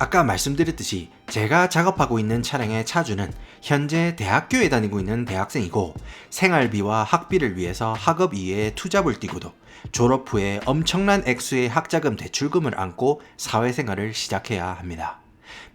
아까 말씀드렸듯이 제가 작업하고 있는 차량의 차주는 현재 대학교에 다니고 있는 대학생이고 생활비와 학비를 위해서 학업 이외에 투잡을 뛰고도 졸업 후에 엄청난 액수의 학자금 대출금을 안고 사회생활을 시작해야 합니다.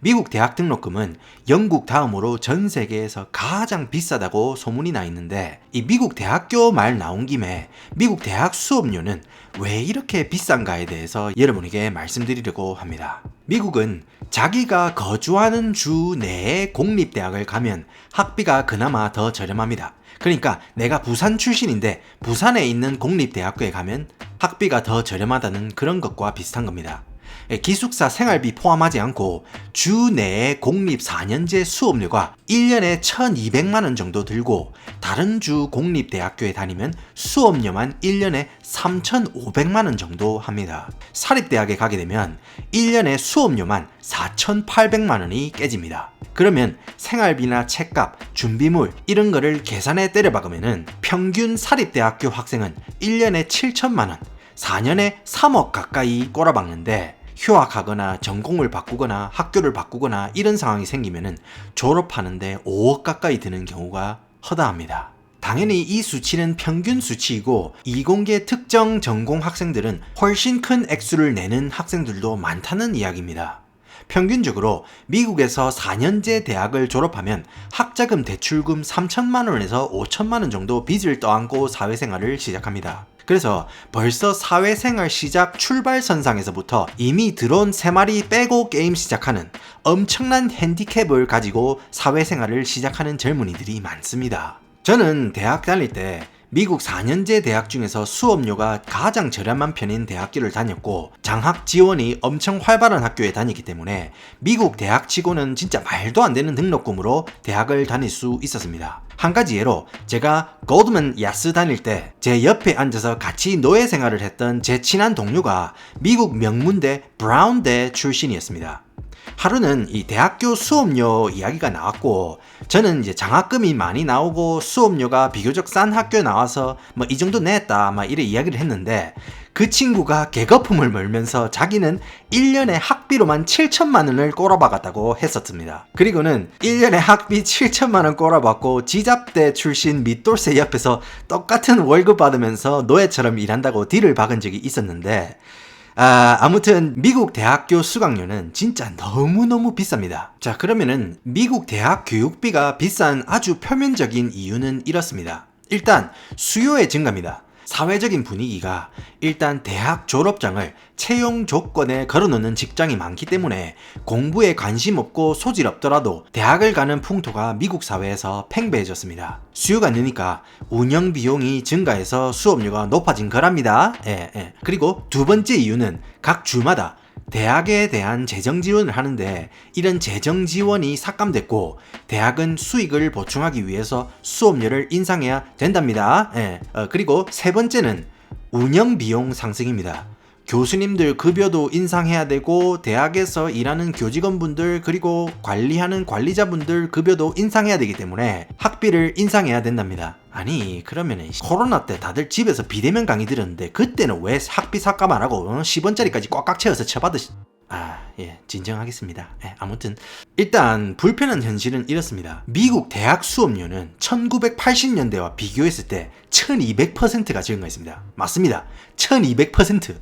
미국 대학 등록금은 영국 다음으로 전 세계에서 가장 비싸다고 소문이 나 있는데 이 미국 대학교 말 나온 김에 미국 대학 수업료는 왜 이렇게 비싼가에 대해서 여러분에게 말씀드리려고 합니다. 미국은 자기가 거주하는 주 내에 공립대학을 가면 학비가 그나마 더 저렴합니다. 그러니까 내가 부산 출신인데 부산에 있는 공립대학교에 가면 학비가 더 저렴하다는 그런 것과 비슷한 겁니다. 예, 기숙사 생활비 포함하지 않고 주 내에 공립 4년제 수업료가 1년에 1200만원 정도 들고 다른 주 공립대학교에 다니면 수업료만 1년에 3500만원 정도 합니다. 사립대학에 가게 되면 1년에 수업료만 4800만원이 깨집니다. 그러면 생활비나 책값, 준비물 이런 거를 계산에 때려 박으면은 평균 사립대학교 학생은 1년에 7천만원, 4년에 3억 가까이 꼬라박는데 휴학하거나 전공을 바꾸거나 학교를 바꾸거나 이런 상황이 생기면은 졸업하는데 5억 가까이 드는 경우가 허다합니다. 당연히 이 수치는 평균 수치이고 이공계 특정 전공 학생들은 훨씬 큰 액수를 내는 학생들도 많다는 이야기입니다. 평균적으로 미국에서 4년제 대학을 졸업하면 학자금 대출금 3천만 원에서 5천만 원 정도 빚을 떠안고 사회생활을 시작합니다. 그래서 벌써 사회생활 시작 출발선상에서부터 이미 들어온 3마리 빼고 게임 시작하는 엄청난 핸디캡을 가지고 사회생활을 시작하는 젊은이들이 많습니다. 저는 대학 다닐 때 미국 4년제 대학 중에서 수업료가 가장 저렴한 편인 대학교를 다녔고 장학 지원이 엄청 활발한 학교에 다니기 때문에 미국 대학 치고는 진짜 말도 안 되는 등록금으로 대학을 다닐 수 있었습니다. 한 가지 예로 제가 고드먼 야스 다닐 때 제 옆에 앉아서 같이 노예 생활을 했던 제 친한 동료가 미국 명문대 브라운대 출신이었습니다. 하루는 이 대학교 수업료 이야기가 나왔고 저는 이제 장학금이 많이 나오고 수업료가 비교적 싼 학교에 나와서 뭐 이 정도 냈다 막 이래 이야기를 했는데 그 친구가 개거품을 몰면서 자기는 1년에 학비로만 7천만 원을 꼬라박았다고 했었습니다. 그리고는 1년에 학비 7천만 원 꼬라박고 지잡대 출신 밑돌새 옆에서 똑같은 월급 받으면서 노예처럼 일한다고 딜을 박은 적이 있었는데 아, 아무튼 미국 대학교 수강료는 진짜 너무너무 비쌉니다. 자, 그러면은 미국 대학 교육비가 비싼 아주 표면적인 이유는 이렇습니다. 일단 수요의 증가입니다. 사회적인 분위기가 일단 대학 졸업장을 채용 조건에 걸어놓는 직장이 많기 때문에 공부에 관심 없고 소질 없더라도 대학을 가는 풍토가 미국 사회에서 팽배해졌습니다. 수요가 느니까 운영 비용이 증가해서 수업료가 높아진 거랍니다. 예, 예. 그리고 두 번째 이유는 각 주마다 대학에 대한 재정 지원을 하는데 이런 재정 지원이 삭감됐고 대학은 수익을 보충하기 위해서 수업료를 인상해야 된답니다. 예. 어, 그리고 세 번째는 운영 비용 상승입니다. 교수님들 급여도 인상해야 되고 대학에서 일하는 교직원분들 그리고 관리하는 관리자분들 급여도 인상해야 되기 때문에 학비를 인상해야 된답니다. 아니 그러면은 코로나 때 다들 집에서 비대면 강의 들었는데 그때는 왜 학비 삭감 안 하고 10원짜리까지 꽉꽉 채워서 쳐받으시 아, 예, 진정하겠습니다. 예, 아무튼 일단 불편한 현실은 이렇습니다. 미국 대학 수업료는 1980년대와 비교했을 때 1200%가 증가했습니다. 맞습니다. 1200%.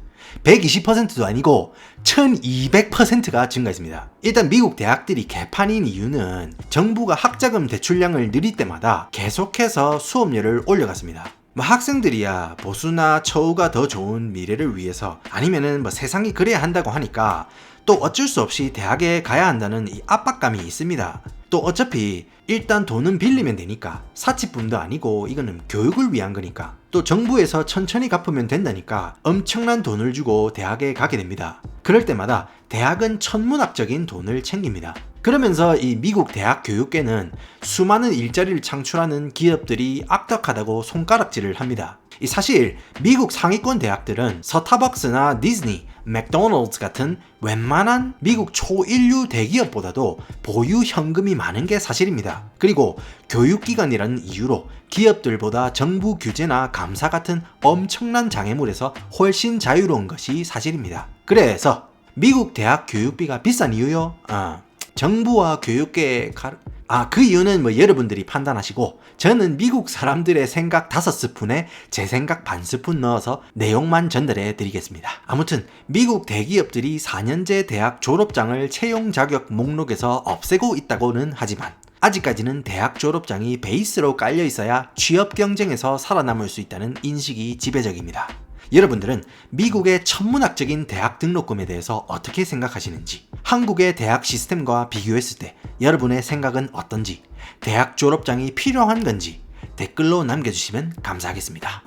120%도 아니고 1200%가 증가했습니다. 일단 미국 대학들이 개판인 이유는 정부가 학자금 대출량을 늘릴 때마다 계속해서 수업료를 올려갔습니다. 뭐 학생들이야 보수나 처우가 더 좋은 미래를 위해서 아니면은 뭐 세상이 그래야 한다고 하니까 또 어쩔 수 없이 대학에 가야 한다는 이 압박감이 있습니다. 또 어차피 일단 돈은 빌리면 되니까 사치품도 아니고 이거는 교육을 위한 거니까 또 정부에서 천천히 갚으면 된다니까 엄청난 돈을 주고 대학에 가게 됩니다. 그럴 때마다 대학은 천문학적인 돈을 챙깁니다. 그러면서 이 미국 대학 교육계는 수많은 일자리를 창출하는 기업들이 악덕하다고 손가락질을 합니다. 사실 미국 상위권 대학들은 서타벅스나 디즈니, 맥도날드 같은 웬만한 미국 초인류 대기업보다도 보유 현금이 많은 게 사실입니다. 그리고 교육기관이라는 이유로 기업들보다 정부 규제나 감사 같은 엄청난 장애물에서 훨씬 자유로운 것이 사실입니다. 그래서 미국 대학 교육비가 비싼 이유요? 아, 정부와 교육계의 가... 아, 그 이유는 뭐 여러분들이 판단하시고 저는 미국 사람들의 생각 다섯 스푼에 제 생각 반 스푼 넣어서 내용만 전달해 드리겠습니다. 아무튼 미국 대기업들이 4년제 대학 졸업장을 채용 자격 목록에서 없애고 있다고는 하지만 아직까지는 대학 졸업장이 베이스로 깔려 있어야 취업 경쟁에서 살아남을 수 있다는 인식이 지배적입니다. 여러분들은 미국의 천문학적인 대학 등록금에 대해서 어떻게 생각하시는지, 한국의 대학 시스템과 비교했을 때 여러분의 생각은 어떤지, 대학 졸업장이 필요한 건지 댓글로 남겨주시면 감사하겠습니다.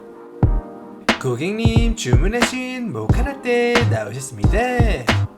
고객님 주문하신 모카라떼 나오셨습니다.